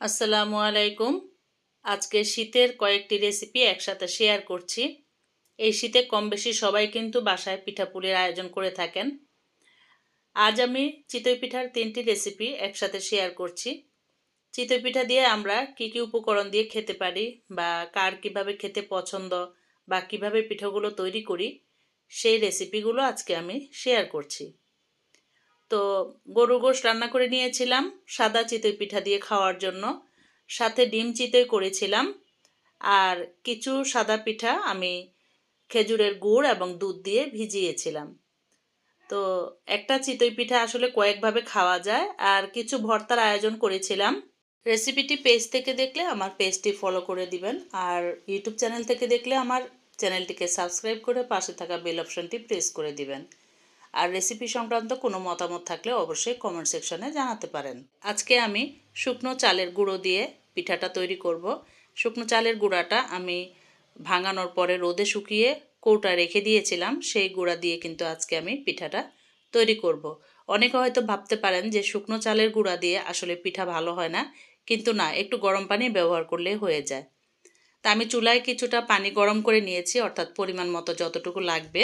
আসসালামু আলাইকুম। আজকে শীতের কয়েকটি রেসিপি একসাথে শেয়ার করছি। এই শীতে কম বেশি সবাই কিন্তু বাসায় পিঠাপুলির আয়োজন করে থাকেন। আজ আমি চিতই পিঠার তিনটি রেসিপি একসাথে শেয়ার করছি। চিতই পিঠা দিয়ে আমরা কি কি উপকরণ দিয়ে খেতে পারি বা কার কীভাবে খেতে পছন্দ বা কীভাবে পিঠাগুলো তৈরি করি, সেই রেসিপিগুলো আজকে আমি শেয়ার করছি। তো গরু গোশ রান্না করে নিয়েছিলাম, সাদা চিতই পিঠা দিয়ে খাওয়ার জন্য। সাথে ডিম চিতই করেছিলাম, আর কিছু সাদা পিঠা আমি খেজুরের গুড় এবং দুধ দিয়ে ভিজিয়েছিলাম। তো একটা চিতই পিঠা আসলে কয়েকভাবে খাওয়া যায়, আর কিছু ভর্তার আয়োজন করেছিলাম। রেসিপিটি পেজ থেকে দেখলে আমার পেজটি ফলো করে দিবেন, আর ইউটিউব চ্যানেল থেকে দেখলে আমার চ্যানেলটিকে সাবস্ক্রাইব করে পাশে থাকা বেল অপশনটি প্রেস করে দিবেন। আর রেসিপি সংক্রান্ত কোনো মতামত থাকলে অবশ্যই কমেন্ট সেকশনে জানাতে পারেন। আজকে আমি শুকনো চালের গুঁড়ো দিয়ে পিঠাটা তৈরি করব। শুকনো চালের গুঁড়াটা আমি ভাঙানোর পরে রোদে শুকিয়ে কৌটা রেখে দিয়েছিলাম, সেই গুঁড়া দিয়ে কিন্তু আজকে আমি পিঠাটা তৈরি করব। অনেকে হয়তো ভাবতে পারেন যে শুকনো চালের গুঁড়া দিয়ে আসলে পিঠা ভালো হয় না, কিন্তু না, একটু গরম পানি ব্যবহার করলে হয়ে যায়। তা আমি চুলায় কিছুটা পানি গরম করে নিয়েছি, অর্থাৎ পরিমাণ মতো যতটুকু লাগবে।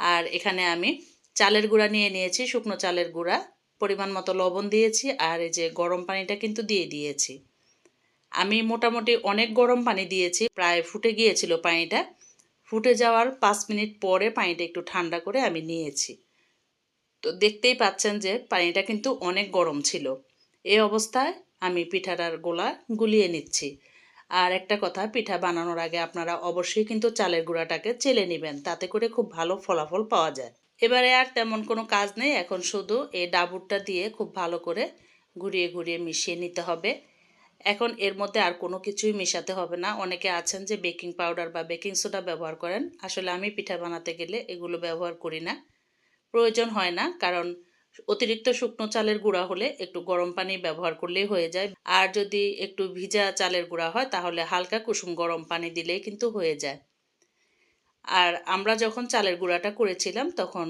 আর এখানে আমি চালের গুঁড়া নিয়ে নিয়েছি, শুকনো চালের গুঁড়া, পরিমাণ মতো লবণ দিয়েছি আর এই যে গরম পানিটা কিন্তু দিয়ে দিয়েছি। আমি মোটামুটি অনেক গরম পানি দিয়েছি, প্রায় ফুটে গিয়েছিল পানিটা। ফুটে যাওয়ার পাঁচ মিনিট পরে পানিটা একটু ঠান্ডা করে আমি নিয়েছি। তো দেখতেই পাচ্ছেন যে পানিটা কিন্তু অনেক গরম ছিল। এই অবস্থায় আমি পিঠাটার গোলা গুলিয়ে নিচ্ছি। আর একটা কথা, পিঠা বানানোর আগে আপনারা অবশ্যই কিন্তু চালের গুঁড়াটাকে চেলে নেবেন, তাতে করে খুব ভালো ফলাফল পাওয়া যায়। এবারে আর তেমন কোনো কাজ নেই। এখন শুধু এই ডাবুরটা দিয়ে খুব ভালো করে ঘুরিয়ে ঘুরিয়ে মিশিয়ে নিতে হবে। এখন এর মধ্যে আর কোনো কিছুই মেশাতে হবে না। অনেকে আছেন যে বেকিং পাউডার বা বেকিং সোডা ব্যবহার করেন। আসলে আমি পিঠা বানাতে গেলে এগুলো ব্যবহার করি না। প্রয়োজন হয় না, কারণ অতিরিক্ত শুকনো চালের গুঁড়া হলে একটু গরম পানি ব্যবহার করলেই হয়ে যায়। আর যদি একটু ভিজা চালের গুঁড়া হয়, তাহলে হালকা কুসুম গরম পানি দিলেই কিন্তু হয়ে যায়। আর আমরা যখন চালের গুঁড়াটা করেছিলাম, তখন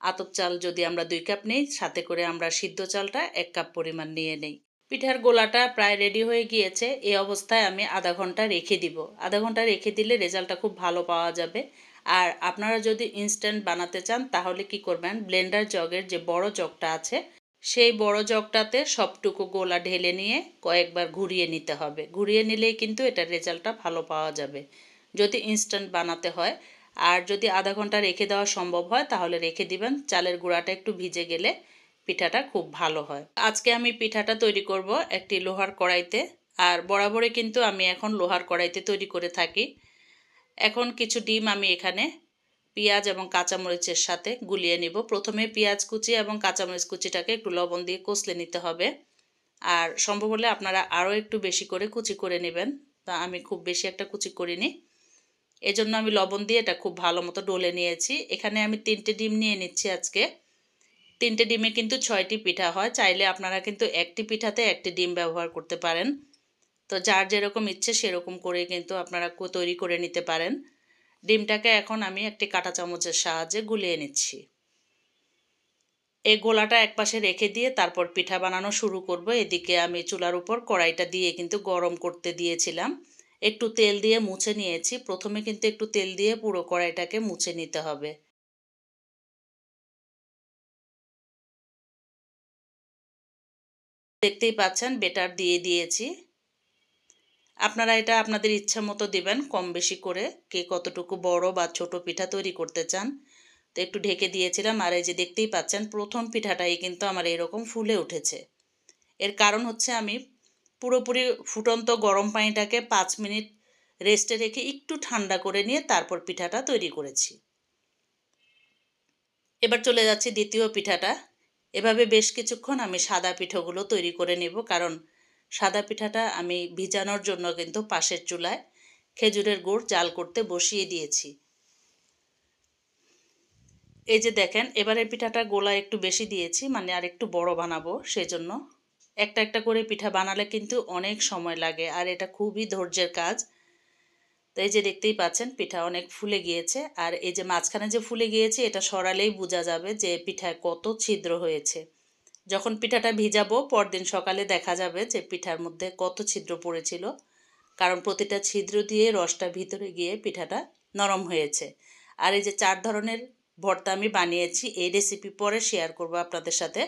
আতপ চাল যদি আমরা দুই কাপ নিই, সাথে করে আমরা সিদ্ধ চালটা এক কাপ পরিমাণ নিয়ে নেই। পিঠার গোলাটা প্রায় রেডি হয়ে গিয়েছে। এই অবস্থায় আমি আধা ঘণ্টা রেখে দিব। আধা ঘণ্টা রেখে দিলে রেজাল্টটা খুব ভালো পাওয়া যাবে। আর আপনারা যদি ইনস্ট্যান্ট বানাতে চান, তাহলে কি করবেন? ব্লেন্ডার জগের যে বড় জগটা আছে, সেই বড় জগটাতে সবটুকু গোলা ঢেলে নিয়ে কয়েকবার ঘুরিয়ে নিতে হবে। ঘুরিয়ে নিলেই কিন্তু এটার রেজাল্টটা ভালো পাওয়া যাবে। যদি ইনস্ট্যান্ট বানাতে হয়। আর যদি আধা ঘণ্টা রেখে দেওয়া সম্ভব হয়, তাহলে রেখে দিবেন। চালের গুঁড়াটা একটু ভিজে গেলে পিঠাটা খুব ভালো হয়। আজকে আমি পিঠাটা তৈরি করব একটি লোহার কড়াইতে। আর বরাবরই কিন্তু আমি এখন লোহার কড়াইতে তৈরি করে থাকি। এখন কিছু ডিম আমি এখানে পেঁয়াজ এবং কাঁচামরিচের সাথে গুলিয়ে নিব। প্রথমে পেঁয়াজ কুচি এবং কাঁচামরিচ কুচিটাকে একটু লবণ দিয়ে কষলে নিতে হবে। আর সম্ভব হলে আপনারা আরও একটু বেশি করে কুচি করে নেবেন। তা আমি খুব বেশি একটা কুচি করিনি। এজন্য আমি লবণ দিয়ে এটা খুব ভালো মতো ডলে নিয়েছি। এখানে আমি তিনটে ডিম নিয়ে নিচ্ছি আজকে। তিনটে ডিমে কিন্তু ছয়টি পিঠা হয়। চাইলে আপনারা কিন্তু একটি পিঠাতে একটি ডিম ব্যবহার করতে পারেন। তো যার যেরকম ইচ্ছে সেরকম করে কিন্তু আপনারা তৈরি করে নিতে পারেন। ডিমটাকে এখন আমি একটি কাঁটা চামচের সাহায্যে গুলিয়ে নিচ্ছি। এই গোলাটা একপাশে রেখে দিয়ে তারপর পিঠা বানানো শুরু করব। এদিকে আমি চুলার উপর কড়াইটা দিয়ে কিন্তু গরম করতে দিয়েছিলাম। একটু তেল দিয়ে মুছে নিয়েছি। প্রথমে কিন্তু একটু তেল দিয়ে পুরো কড়াইটাকে মুছে নিতে হবে। দেখতেই পাচ্ছেন, বেটার দিয়ে দিয়েছি। আপনারা এটা আপনাদের ইচ্ছা মতো দেবেন, কম বেশি করে। কে কতটুকু বড় বা ছোট পিঠা তৈরি করতে চান, তো একটু ঢেকে দিয়েছিলাম। আর এই যে দেখতেই পাচ্ছেন, প্রথম পিঠাটাই কিন্তু আমার এরকম ফুলে উঠেছে। এর কারণ হচ্ছে আমি পুরোপুরি ফুটন্ত গরম পানিটাকে পাঁচ মিনিট রেস্টে রেখে একটু ঠান্ডা করে নিয়ে তারপর পিঠাটা তৈরি করেছি। এবার চলে যাচ্ছি দ্বিতীয় পিঠাটা। এভাবে বেশ কিছুক্ষণ আমি সাদা পিঠাগুলো তৈরি করে নেব কারণ সাদা পিঠাটা আমি ভিজানোর জন্য কিন্তু পাশের চুলায় খেজুরের গুড় জাল করতে বসিয়ে দিয়েছি। এই যে দেখেন, এবারের পিঠাটা গোলা একটু বেশি দিয়েছি মানে আর একটু বড় বানাবো, সেজন্য একটা একটা করে পিঠা বানালে কিন্তু অনেক সময় লাগে, আর এটা খুবই ধৈর্যের কাজ। তো এই যে দেখতেই পাচ্ছেন, পিঠা অনেক ফুলে গিয়েছে, আর এই যে মাঝখানে যে ফুলে গিয়েছে, এটা সরালেই বোঝা যাবে যে পিঠায় কত ছিদ্র হয়েছে। যখন পিঠাটা ভিজাবো, পরদিন সকালে দেখা যাবে যে পিঠার মধ্যে কত ছিদ্র পড়েছিল, কারণ প্রতিটা ছিদ্র দিয়ে রসটা ভিতরে গিয়ে পিঠাটা নরম হয়েছে। আর এই যে চার ধরনের ভর্তা আমি বানিয়েছি, এই রেসিপি পরে শেয়ার করব আপনাদের সাথে।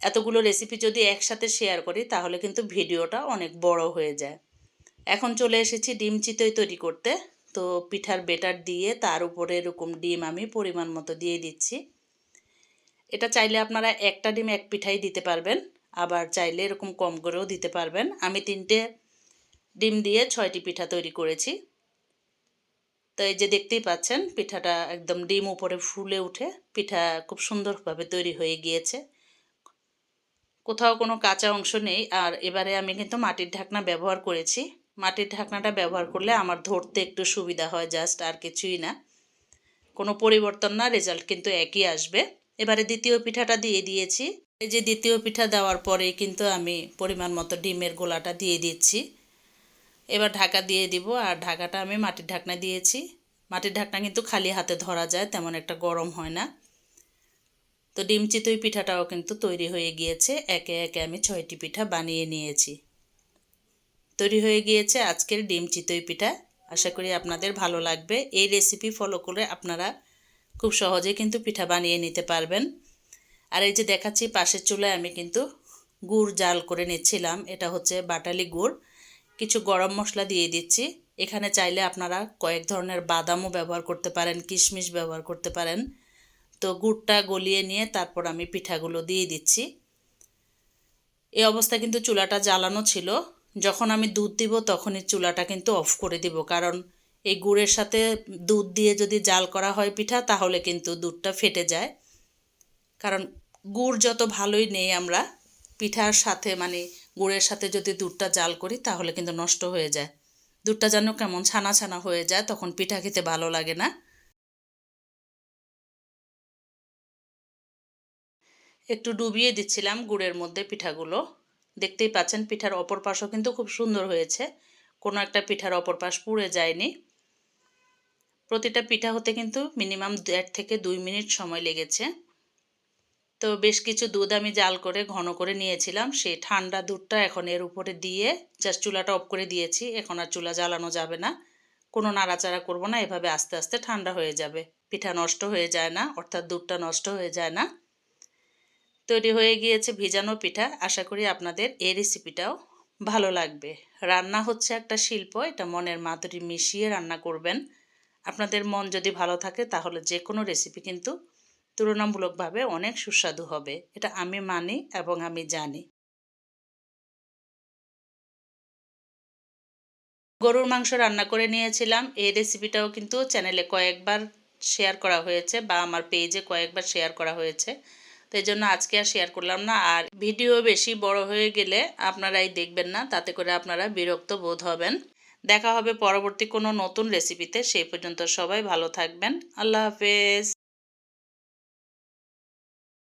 এতগুলো রেসিপি যদি একসাথে শেয়ার করি, তাহলে কিন্তু ভিডিওটা অনেক বড় হয়ে যায়। এখন চলে এসেছি ডিম চিতই তৈরি করতে। তো পিঠার বেটার দিয়ে তার উপরে এরকম ডিম আমি পরিমাণ মতো দিয়ে দিচ্ছি। এটা চাইলে আপনারা একটা ডিম এক পিঠাই দিতে পারবেন, আবার চাইলে এরকম কম করেও দিতে পারবেন। আমি তিনটে ডিম দিয়ে ছয়টি পিঠা তৈরি করেছি। তো এই যে দেখতেই পাচ্ছেন, পিঠাটা একদম ডিম উপরে ফুলে উঠে, পিঠা খুব সুন্দরভাবে তৈরি হয়ে গিয়েছে। কোথাও কোনো কাঁচা অংশ নেই। আর এবারে আমি কিন্তু মাটির ঢাকনা ব্যবহার করেছি। মাটির ঢাকনাটা ব্যবহার করলে আমার ধরতে একটু সুবিধা হয় জাস্ট আর কিছুই না। কোনো পরিবর্তন না রেজাল্ট কিন্তু একই আসবে। এবারে দ্বিতীয় পিঠাটা দিয়ে দিয়েছি। এই যে দ্বিতীয় পিঠা দেওয়ার পরেই কিন্তু আমি পরিমাণ মতো ডিমের গোলাটা দিয়ে দিচ্ছি। এবার ঢাকা দিয়ে দিব, আর ঢাকাটা আমি মাটির ঢাকনা দিয়েছি। মাটির ঢাকনা কিন্তু খালি হাতে ধরা যায়, তেমন একটা গরম হয় না। তো ডিম চিতই পিঠাটাও কিন্তু তৈরি হয়ে গিয়েছে। একে একে আমি ছয়টি পিঠা বানিয়ে নিয়েছি। তৈরি হয়ে গিয়েছে আজকের ডিম চিতই পিঠা। আশা করি আপনাদের ভালো লাগবে। এই রেসিপি ফলো করে আপনারা খুব সহজে কিন্তু পিঠা বানিয়ে নিতে পারবেন। আর এই যে দেখাচ্ছি, পাশের চুলায় আমি কিন্তু গুড় জাল করে নিচ্ছিলাম। এটা হচ্ছে বাটালি গুড়। কিছু গরম মশলা দিয়ে দিচ্ছি। এখানে চাইলে আপনারা কয়েক ধরনের বাদামও ব্যবহার করতে পারেন, কিশমিশ ব্যবহার করতে পারেন। তো গুড়টা গলিয়ে নিয়ে তারপর আমি পিঠাগুলো দিয়ে দিচ্ছি। এই অবস্থা কিন্তু চুলাটা জ্বালানো ছিল। যখন আমি দুধ দিব তখনই চুলাটা কিন্তু অফ করে দিব, কারণ এই গুড়ের সাথে দুধ দিয়ে যদি জাল করা হয় পিঠা, তাহলে কিন্তু দুধটা ফেটে যায়। কারণ গুড় যত ভালোই নেই আমরা, পিঠার সাথে মানে গুড়ের সাথে যদি দুধটা জাল করি, তাহলে কিন্তু নষ্ট হয়ে যায়। দুধটা যেন কেমন ছানা ছানা হয়ে যায়, তখন পিঠা খেতে ভালো লাগে না। একটু ডুবিয়ে দিচ্ছিলাম গুড়ের মধ্যে পিঠাগুলো। দেখতেই পাচ্ছেন পিঠার অপর পাশও কিন্তু খুব সুন্দর হয়েছে। কোনো একটা পিঠার অপর পাশ পুড়ে যায়নি। প্রতিটা পিঠা হতে কিন্তু মিনিমাম দেড় থেকে দুই মিনিট সময় লেগেছে। তো বেশ কিছু দুধ আমি জাল করে, ঘন করে নিয়েছিলাম। সেই ঠান্ডা দুধটা এখন এর উপরে দিয়ে জাস্ট চুলাটা অফ করে দিয়েছি। এখন আর চুলা জ্বালানো যাবে না। কোনো নাড়াচাড়া করব না। এভাবে আস্তে আস্তে ঠান্ডা হয়ে যাবে। পিঠা নষ্ট হয়ে যায় না, অর্থাৎ দুধটা নষ্ট হয়ে যায় না। তৈরি হয়ে গিয়েছে ভিজানো পিঠা। আশা করি আপনাদের এই রেসিপিটাও ভালো লাগবে। রান্না হচ্ছে একটা শিল্প, এটা মনের মাধুরী মিশিয়ে রান্না করবেন। আপনাদের মন যদি ভালো থাকে, তাহলে যে কোনো রেসিপি কিন্তু তুলনামূলকভাবে অনেক সুস্বাদু হবে। এটা আমি মানি এবং আমি জানি। গরুর মাংস রান্না করে নিয়েছিলাম। এই রেসিপিটাও কিন্তু চ্যানেলে কয়েকবার শেয়ার করা হয়েছে বা আমার পেজে কয়েকবার শেয়ার করা হয়েছে। তো এই জন্য আজকে আর শেয়ার করলাম না। আর ভিডিও বেশি বড় হয়ে গেলে আপনারাই দেখবেন না, তাতে করে আপনারা বিরক্ত বোধ হবেন। দেখা হবে পরবর্তী কোনো নতুন রেসিপিতে সেই পর্যন্ত সবাই ভালো থাকবেন। আল্লাহ হাফেজ।